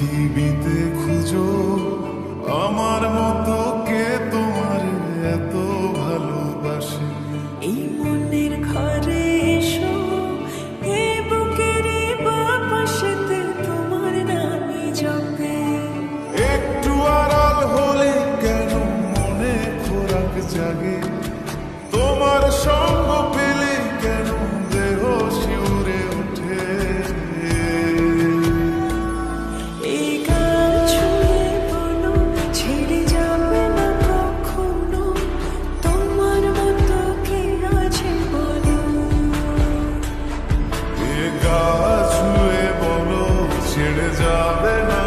পৃথিবীতে খুঁজো। আমার মতো কে তোমার এত ভালোবাসে? এই মনের ঘরে এসো তোমার একটু কেন মনে খোরাক তোমার সঙ্গে গাছ বলো ছেড়ে যাবে না।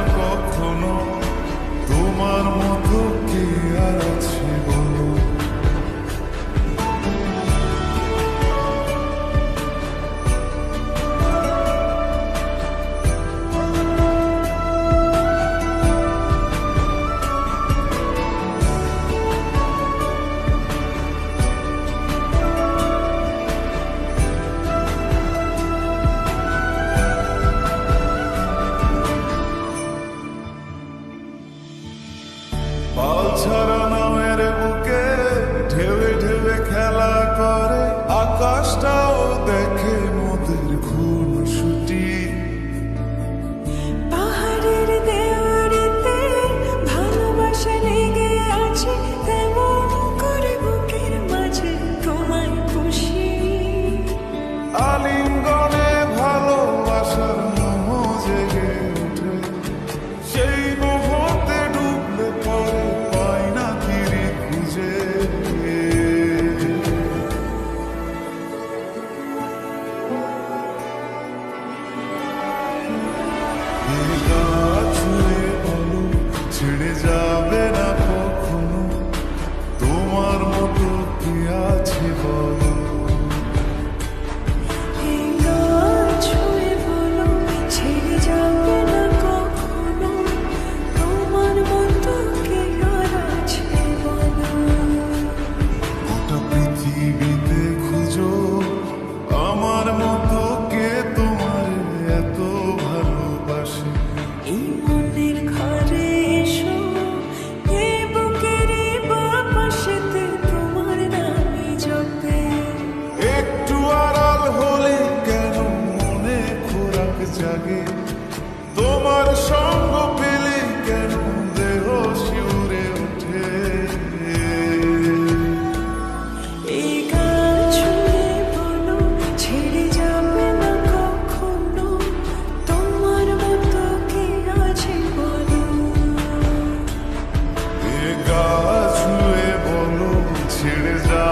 till his.